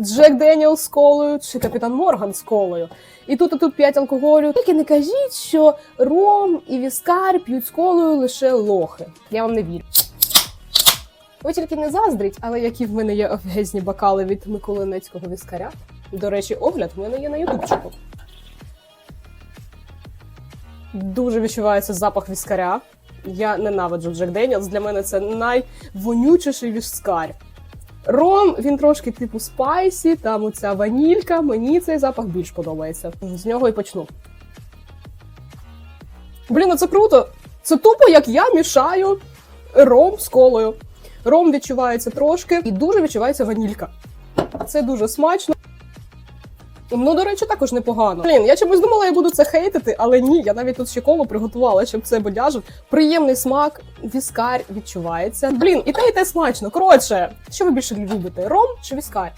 Джек Деніел з колою чи Капітан Морган з колою. І тут, і тут п'ять алкоголю. Тільки не кажіть, що ром і віскар п'ють з колою лише лохи. Я вам не вірю. Ви тільки не заздріть, але які в мене є офігезні бокали від Миколинецького віскаря. До речі, огляд в мене є на ютубчику. Дуже відчувається запах віскаря. Я ненавиджу Джек Деніелс. Для мене це найвонючіший віскар. Ром, він трошки типу спайсі, там оця ванілька. Мені цей запах більш подобається. З нього і почну. Блін, ну це круто. Це тупо, як я мішаю ром з колою. Ром відчувається трошки і дуже відчувається ванілька. Це дуже смачно. Ну, до речі, також непогано. Блін, я чомусь думала, я буду це хейтити, але ні, я навіть тут ще коло приготувала, щоб це бодяжив. Приємний смак, віскар відчувається. Блін, і те, і те смачно. Коротше, що ви більше любите? Ром чи віскар?